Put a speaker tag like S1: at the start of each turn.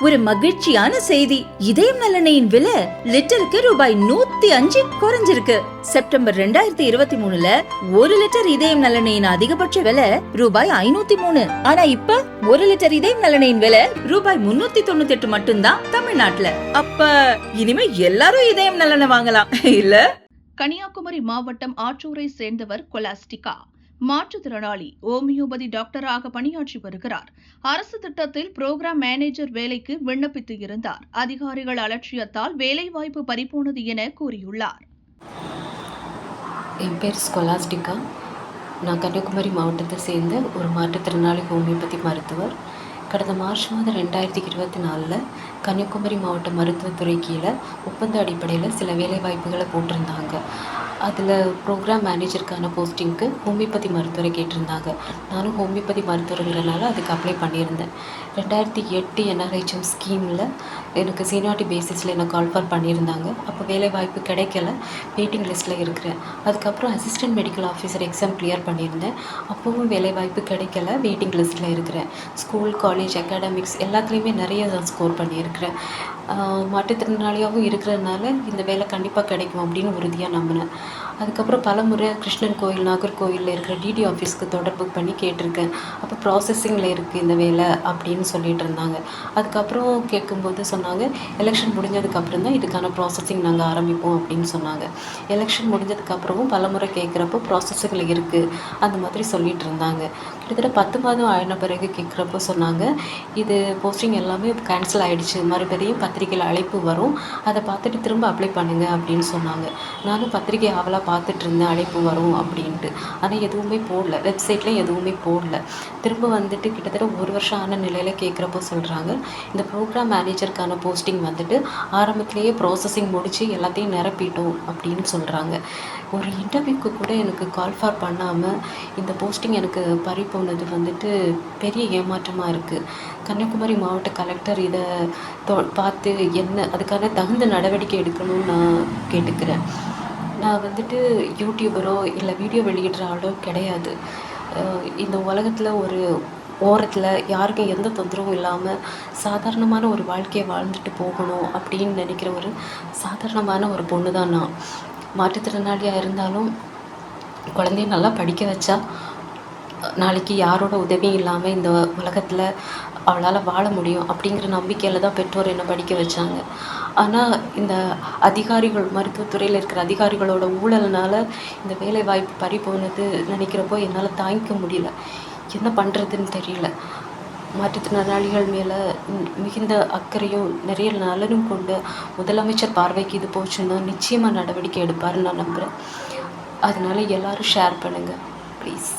S1: ஒரு மகிழ்ச்சியான செய்தி. இதயம் நலனையின் விலை லிட்டருக்கு ரூபாய் நூத்தி அஞ்சு குறைஞ்சிருக்கு. செப்டம்பர் ரெண்டாயிரத்தி இருபத்தி மூணுல ஒரு லிட்டர் இதயம் நலனையின் அதிகபட்ச விலை ரூபாய் ஐநூத்தி மூணு. ஆனா இப்ப ஒரு லிட்டர் இதயம் நலனையின் விலை ரூபாய் முன்னூத்தி தொண்ணூத்தி எட்டு மட்டும்தான் தமிழ்நாட்டுல. அப்ப இனிமே எல்லாரும் இதயம் நலனை வாங்கலாம் இல்ல?
S2: கன்னியாகுமரி மாவட்டம் ஆற்றூரை சேர்ந்தவர் கொலாஸ்டிகா. மாற்றுத்திறனாளி ஓமியோபதி டாக்டராக பணியாற்றி வருகிறார். அரசு திட்டத்தில் புரோகிராம் மேனேஜர் வேலைக்கு விண்ணப்பித்து இருந்தார். அதிகாரிகள் அலட்சியத்தால் வேலைவாய்ப்பு பறிப்போனது என கூறியுள்ளார்.
S3: என் பேர் ஸ்கொலாஸ்டிகா. நான் கன்னியாகுமரி மாவட்டத்தை சேர்ந்த ஒரு மாற்றுத்திறனாளி ஹோமியோபதி மருத்துவர். கடந்த மார்ச் மாதம் ரெண்டாயிரத்தி இருபத்தி நாலில் கன்னியாகுமரி மாவட்ட மருத்துவத்துறை கீழே ஒப்பந்த அடிப்படையில் சில வேலைவாய்ப்புகளை போட்டிருந்தாங்க. அதில் ப்ரோக்ராம் மேனேஜருக்கான போஸ்டிங்க்கு ஹோமியோபதி மருத்துவரை கேட்டிருந்தாங்க. நானும் ஹோமியோபதி மருத்துவருங்கிறனால அதுக்கு அப்ளை பண்ணியிருந்தேன். ரெண்டாயிரத்தி எட்டு என்ஆர்ஹெச்எம் ஸ்கீமில் எனக்கு சீனியாரிட்டி பேசிஸில் என்னை கால் ஃபார் பண்ணியிருந்தாங்க. அப்போ வேலைவாய்ப்பு கிடைக்கல. வெயிட்டிங் லிஸ்ட்டில் இருக்கிறேன். அதுக்கப்புறம் assistant medical officer exam clear பண்ணியிருந்தேன். அப்போவும் வேலைவாய்ப்பு கிடைக்கல. வெயிட்டிங் லிஸ்ட்டில் இருக்கிறேன். ஸ்கூல் காலேஜ் அகாடமிக்ஸ் எல்லாத்துலேயுமே நிறைய ஸ்கோர் பண்ணியிருக்கிறேன். மாற்றுத்திறனாளியாகவும் இருக்கிறதுனால இந்த வேலை கண்டிப்பாக கிடைக்கும் அப்படின்னு உறுதியாக நம்பினேன் அதுக்கப்புறம் பல முறை கிருஷ்ணன் கோயில் நாகர்கோவிலில் இருக்கிற டிடி ஆஃபீஸ்க்கு தொடர்பு பண்ணி கேட்டிருக்கேன். அப்போ ப்ராசஸிங்கில் இருக்குது இந்த வேலை அப்படின்னு சொல்லிட்டு இருந்தாங்க. அதுக்கப்புறம் கேட்கும்போது சொன்னாங்க எலெக்ஷன் முடிஞ்சதுக்கப்புறம் தான் இதுக்கான ப்ராசஸிங் நாங்கள் ஆரம்பிப்போம் அப்படின்னு சொன்னாங்க. எலெக்ஷன் முடிஞ்சதுக்கப்புறமும் பல முறை கேட்குறப்போ ப்ராசஸிங்கில் இருக்குது அந்த மாதிரி சொல்லிட்டு இருந்தாங்க. கிட்டத்தட்ட பத்து மாதம் ஆயின பிறகு கேட்குறப்போ சொன்னாங்க இது போஸ்டிங் எல்லாமே கேன்சல் ஆகிடுச்சு மறுபடியும் பத்து பத்திரிக்கையில் அழைப்பு வரும். அதை பார்த்துட்டு திரும்ப அப்ளை பண்ணுங்க அப்படின்னு சொன்னாங்க. நானும் பத்திரிக்கை ஆவலாக பார்த்துட்டு இருந்தேன் அழைப்பு வரும் அப்படின்ட்டு. ஆனால் எதுவுமே போடல. வெப்சைட்டில் எதுவுமே போடல. திரும்ப வந்துட்டு கிட்டத்தட்ட ஒரு வருஷம் ஆன நிலையில் கேட்குறப்போ சொல்கிறாங்க இந்த ப்ரோக்ராம் மேனேஜருக்கான போஸ்டிங் வந்துட்டு ஆரம்பத்திலேயே ப்ராசஸிங் முடித்து எல்லாத்தையும் நிரப்பிட்டோம் அப்படின்னு சொல்கிறாங்க ஒரு இன்டர்வியூக்கு கூட எனக்கு கால் ஃபார் பண்ணாமல் இந்த போஸ்டிங் எனக்கு பறி போனது வந்துட்டு பெரிய ஏமாற்றமாக இருக்குது கன்னியாகுமரி மாவட்ட கலெக்டர் இதை தொ பார்த்து என்ன அதுக்கான தகுந்த நடவடிக்கை எடுக்கணும்னு நான் கேட்டுக்கிறேன். நான் வந்துட்டு யூடியூபரோ இல்லை வீடியோ வெளியிடுற ஆளோ கிடையாது. இந்த உலகத்தில் ஒரு ஓரத்தில் யாருக்கும் எந்த தொந்தரவும் இல்லாமல் சாதாரணமான ஒரு வாழ்க்கையை வாழ்ந்துட்டு போகணும் அப்படின்னு நினைக்கிற ஒரு சாதாரணமான ஒரு பொண்ணு தான் நான். மாற்றுத்திறனாளியாக இருந்தாலும் குழந்தைய நல்லா படிக்க வச்சா நாளைக்கு யாரோட உதவியும் இல்லாமல் இந்த உலகத்தில் அவளால் வாழ முடியும் அப்படிங்கிற நம்பிக்கையில் தான் பெற்றோர் என்னை படிக்க வச்சாங்க. ஆனால் இந்த அதிகாரிகள் மருத்துவத்துறையில் இருக்கிற அதிகாரிகளோட ஊழல்னால இந்த வேலை வாய்ப்பு பறி போனது நினைக்கிறப்போ என்னால் தாங்கிக்க முடியல. என்ன பண்ணுறதுன்னு தெரியல. மாற்றுத்திறனாளிகள் மேலே மிகுந்த அக்கறையும் நிறைய நலனும் கொண்டு முதலமைச்சர் பார்வைக்கு இது போச்சுன்னா நிச்சயமாக நடவடிக்கை எடுப்பாருன்னு நான் நம்புகிறேன் அதனால் எல்லோரும் ஷேர் பண்ணுங்கள் ப்ளீஸ்.